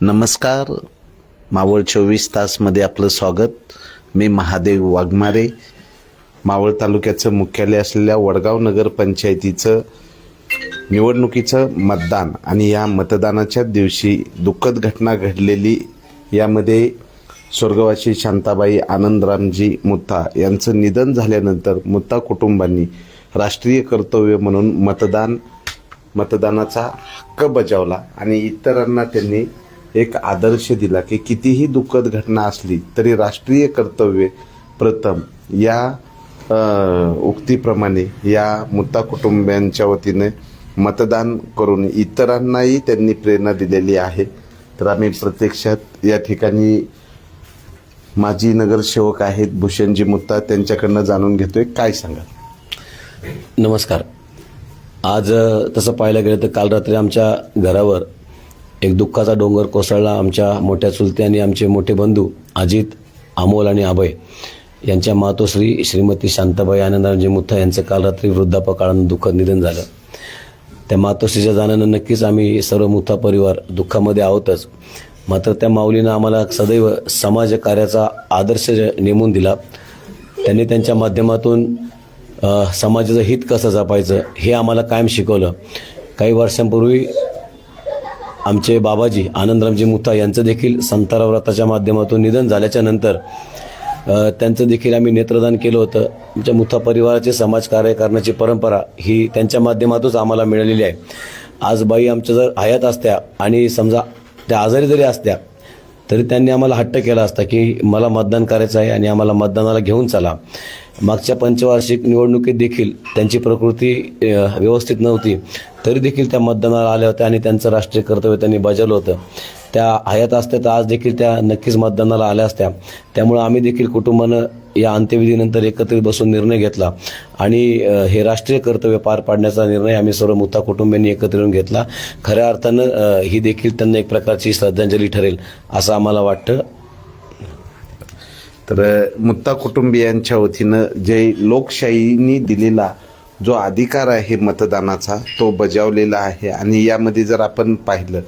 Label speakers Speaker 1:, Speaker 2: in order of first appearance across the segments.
Speaker 1: नमस्कार. मावळ चोवीस तासमध्ये आपलं स्वागत. मी महादेव वाघमारे. मावळ तालुक्याचं मुख्यालय असलेल्या वडगाव नगर पंचायतीचं निवडणुकीचं मतदान आणि या मतदानाच्या दिवशी दुःखद घटना घडलेली यामध्ये स्वर्गवासी शांताबाई आनंदरामजी मुत्ता यांचं निधन झाल्यानंतर मुत्ता कुटुंबांनी राष्ट्रीय कर्तव्य म्हणून मतदान मतदानाचा हक्क बजावला आणि इतरांना त्यांनी एक आदर्श दिला की कितीही दुःखद घटना असली तरी राष्ट्रीय कर्तव्य प्रथम या उक्तीप्रमाणे या मुत्ता कुटुंबियांच्या वतीने मतदान करून इतरांनाही त्यांनी प्रेरणा दिलेली आहे. तर आम्ही प्रत्यक्षात या ठिकाणी माजी नगरसेवक आहेत भूषणजी मुत्ता त्यांच्याकडनं जाणून घेतोय. काय सांगा
Speaker 2: नमस्कार. आज तसं पाहायला गेलं तर काल रात्री आमच्या घरावर एक दुःखाचा डोंगर कोसळला आमच्या मोठ्या चुलते आणि आमचे मोठे बंधू अजित अमोल आणि अभय. यांच्या मातोश्री श्रीमती शांताबाई आनंदरावजी मुथा यांचं काल रात्री वृद्धापकाळानं दुःखद निधन झालं. त्या मातोश्रीच्या जाण्यानं नक्कीच आम्ही सर्व मुथा परिवार दुःखामध्ये आहोतच. मात्र त्या माऊलीनं आम्हाला सदैव समाज कार्याचा आदर्श नेमून दिला. त्यांनी त्यांच्या माध्यमातून समाजाचं हित कसं जपायचं हे आम्हाला कायम शिकवलं. काही वर्षांपूर्वी आमचे बाबाजी आनंदरामजी मुथा यांचं देखील संताराव व्रताच्या माध्यमातून निधन झाल्याच्यानंतर त्यांचं देखील आम्ही नेत्रदान केलं होतं. आमच्या मुथा परिवाराचे समाजकार्य करण्याची परंपरा ही त्यांच्या माध्यमातूनच आम्हाला मिळालेली आहे. आज बाई आमच्या जर हयात असत्या आणि समजा त्या आजारी जरी असत्या तरी त्यांनी आम्हाला हट्ट केला असता की मला मतदान करायचं आहे आणि आम्हाला मतदानाला घेऊन चला. मागच्या पंचवार्षिक निवडणुकीत देखील त्यांची प्रकृती व्यवस्थित नव्हती. तरी देखील त्या मतदानाला आल्या होत्या आणि त्यांचं राष्ट्रीय कर्तव्य त्यांनी बजावलं होतं. त्या हयात असत्या तर आज देखील त्या नक्कीच मतदानाला आल्या असत्या. त्यामुळं आम्ही देखील कुटुंबानं या अंत्यविधीनंतर एकत्रित बसून निर्णय घेतला. आणि हे राष्ट्रीय कर्तव्य पार पाडण्याचा निर्णय आम्ही सर्व मुथा कुटुंबियांनी एकत्र येऊन घेतला. खऱ्या अर्थानं ही देखील त्यांना एक प्रकारची श्रद्धांजली ठरेल असं आम्हाला वाटतं.
Speaker 1: तर मुत्ता कुटुंबियांच्या वतीनं जे लोकशाहीनी दिलेला जो अधिकार आहे मतदानाचा तो बजावलेला आहे. आणि यामध्ये जर आपण पाहिलं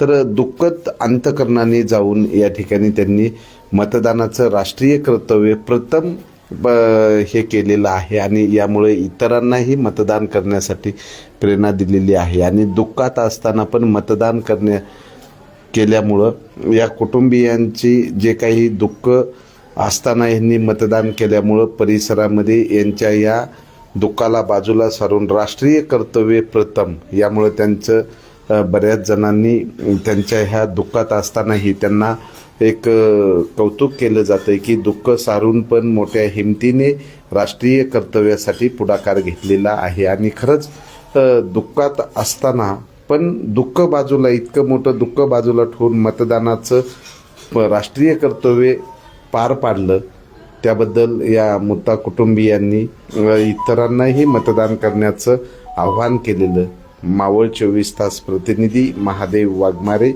Speaker 1: तर दुःखद अंतकरणाने जाऊन या ठिकाणी त्यांनी मतदानाचं राष्ट्रीय कर्तव्य प्रथम ब हे केलेलं आहे. आणि यामुळे इतरांनाही मतदान करण्यासाठी प्रेरणा दिलेली आहे. आणि दुःखात असताना पण मतदान करण्या केल्यामुळं या कुटुंबियांची जे काही दुःख असताना यांनी मतदान केल्यामुळं परिसरामध्ये यांच्या या दुःखाला बाजूला सारून राष्ट्रीय कर्तव्य प्रथम यामुळं त्यांचं बऱ्याच जणांनी त्यांच्या ह्या दुःखात असतानाही त्यांना एक कौतुक केलं जातं की दुःख सारून पण मोठ्या हिमतीने राष्ट्रीय कर्तव्यासाठी पुढाकार घेतलेला आहे. आणि खरंच दुःखात असताना पण दुःख बाजूला इतकं मोठं दुःख बाजूला ठेवून मतदानाचं राष्ट्रीय कर्तव्य पार पाडलं. त्याबद्दल या मुत्ता कुटुंबियांनी इतरांनाही मतदान करण्याचं आव्हान केलेलं. मावळ चोवीस तास प्रतिनिधी महादेव वाघमारे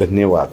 Speaker 1: धन्यवाद.